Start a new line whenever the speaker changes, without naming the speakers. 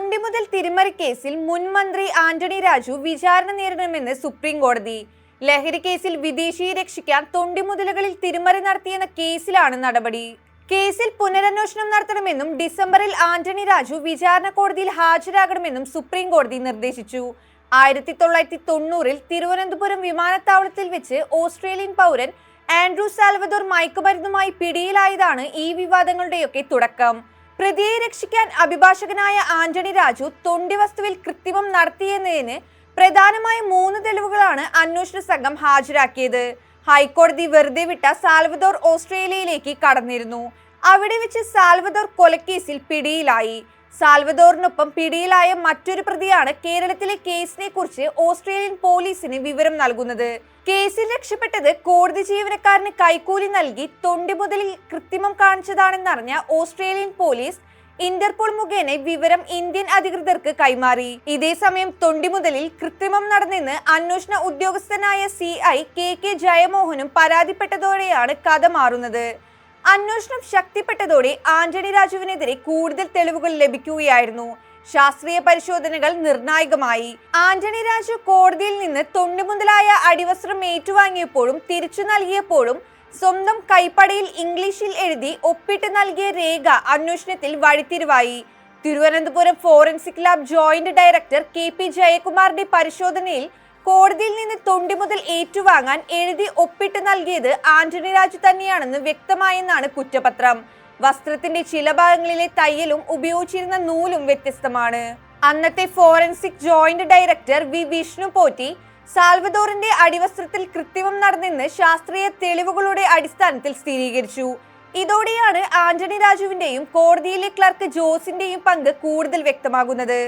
തൊണ്ടിമുതൽ തിരിമറി കേസിൽ മുൻ മന്ത്രി ആന്റണി രാജു വിചാരണ നേരിടണമെന്ന് സുപ്രീം കോടതി. ലഹരി കേസിൽ വിദേശിയെ രക്ഷിക്കാൻ തൊണ്ടിമുതലുകളിൽ തിരിമറി നടത്തിയെന്ന കേസിലാണ് നടപടി. കേസിൽ പുനരന്വേഷണം നടത്തണമെന്നും ഡിസംബറിൽ ആന്റണി രാജു വിചാരണ കോടതിയിൽ ഹാജരാകണമെന്നും സുപ്രീം കോടതി നിർദ്ദേശിച്ചു. ആയിരത്തി തൊള്ളായിരത്തി തൊണ്ണൂറിൽ തിരുവനന്തപുരം വിമാനത്താവളത്തിൽ വെച്ച് ഓസ്ട്രേലിയൻ പൗരൻ ആൻഡ്രൂ സാൽവദോർ മയക്കുമരുന്നുമായി പിടിയിലായതാണ് ഈ വിവാദങ്ങളുടെയൊക്കെ തുടക്കം. പ്രതിയെ രക്ഷിക്കാൻ അഭിഭാഷകനായ ആന്റണി രാജു തൊണ്ടി വസ്തുവിൽ കൃത്രിമം നടത്തിയെന്നതിന് പ്രധാനമായ മൂന്ന് തെളിവുകളാണ് അന്വേഷണ സംഘം ഹാജരാക്കിയത്. ഹൈക്കോടതി വെറുതെ വിട്ട സാൽവദോർ ഓസ്ട്രേലിയയിലേക്ക് കടന്നിരുന്നു. അവിടെ വെച്ച് സാൽവദോർ കൊലക്കേസിൽ പിടിയിലായി. സാൽവദോറിനൊപ്പം പിടിയിലായ മറ്റൊരു പ്രതിയാണ് കേരളത്തിലെ കേസിനെ കുറിച്ച് ഓസ്ട്രേലിയൻ പോലീസിന് വിവരം നൽകുന്നത്. കേസിൽ രക്ഷപ്പെട്ടത് കോടതി ജീവനക്കാരന് കൈക്കൂലി നൽകി തൊണ്ടി മുതലിൽ കൃത്രിമം കാണിച്ചതാണെന്നറിഞ്ഞ ഓസ്ട്രേലിയൻ പോലീസ് ഇന്റർപോൾ മുഖേന വിവരം ഇന്ത്യൻ അധികൃതർക്ക് കൈമാറി. ഇതേസമയം തൊണ്ടി മുതലിൽ കൃത്രിമം നടന്നെന്ന് അന്വേഷണ ഉദ്യോഗസ്ഥനായ സി ഐ കെ കെ ജയമോഹനും പരാതിപ്പെട്ടതോടെയാണ് കഥ മാറുന്നത്. അന്വേഷണം ശക്തിപ്പെട്ടതോടെ ആന്റണി രാജുവിനെതിരെ കൂടുതൽ തെളിവുകൾ ലഭിക്കുകയായിരുന്നു. ശാസ്ത്രീയ പരിശോധനകൾ നിർണായകമായി. ആന്റണി രാജു കോടതിയിൽ നിന്ന് തൊണ്ടുമുതലായ അടിവസ്ത്രം ഏറ്റുവാങ്ങിയപ്പോഴും തിരിച്ചു നൽകിയപ്പോഴും സ്വന്തം കൈപ്പടയിൽ ഇംഗ്ലീഷിൽ എഴുതി ഒപ്പിട്ട് നൽകിയ രേഖ അന്വേഷണത്തിൽ വഴിത്തിരിവായി. Thiruvananthapuram forensic lab joint director K P ജയകുമാറിന്റെ പരിശോധനയിൽ കോടതിയിൽ നിന്ന് തൊണ്ടി മുതൽ ഏറ്റുവാങ്ങാൻ എഴുതി ഒപ്പിട്ട് നൽകിയത് ആന്റണി രാജു തന്നെയാണെന്ന് വ്യക്തമായെന്നാണ് കുറ്റപത്രം. വസ്ത്രത്തിന്റെ ചില ഭാഗങ്ങളിലെ തയ്യലും ഉപയോഗിച്ചിരുന്ന നൂലും വ്യത്യസ്തമാണ്. അന്നത്തെ forensic joint director V Vishnu Potti സാൽവദോറിന്റെ അടിവസ്ത്രത്തിൽ കൃത്രിമം നടന്നെന്ന് ശാസ്ത്രീയ തെളിവുകളുടെ അടിസ്ഥാനത്തിൽ സ്ഥിരീകരിച്ചു. ഇതോടെയാണ് ആന്റണി രാജുവിന്റെയും കോടതിയിലെ ക്ലർക്ക് ജോസിന്റെയും പങ്ക് കൂടുതൽ വ്യക്തമാകുന്നത്.